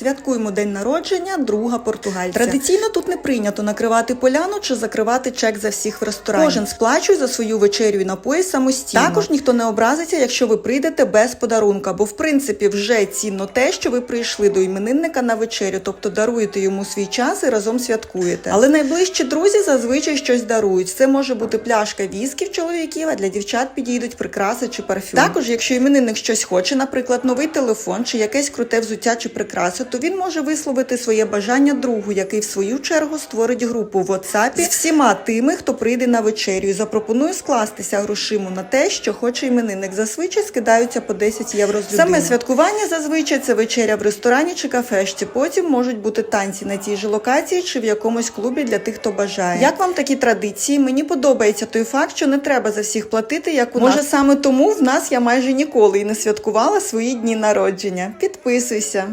Святкуємо день народження, друга португальця. Традиційно тут не прийнято накривати поляну чи закривати чек за всіх в ресторані. Кожен сплачує за свою вечерю і напої самостійно. Також ніхто не образиться, якщо ви прийдете без подарунка, бо в принципі вже цінно те, що ви прийшли до іменинника на вечерю, тобто даруєте йому свій час і разом святкуєте. Але найближчі друзі зазвичай щось дарують. Це може бути пляшка віскі в чоловіків, а для дівчат підійдуть прикраси чи парфюм. Також, якщо іменинник щось хоче, наприклад, новий телефон чи якесь круте взуття чи прикраси, то він може висловити своє бажання другу, який в свою чергу створить групу в WhatsApp з всіма тими, хто прийде на вечерю, і запропонує скластися грошиму на те, що хоче іменинник. Зазвичай скидаються по 10 євро з людини. Саме святкування зазвичай це вечеря в ресторані чи кафешці. Потім можуть бути танці на тій же локації чи в якомусь клубі для тих, хто бажає. Як вам такі традиції? Мені подобається той факт, що не треба за всіх платити, як у нас. Може саме тому в нас я майже ніколи і не святкувала свої дні народження. Підписуйся.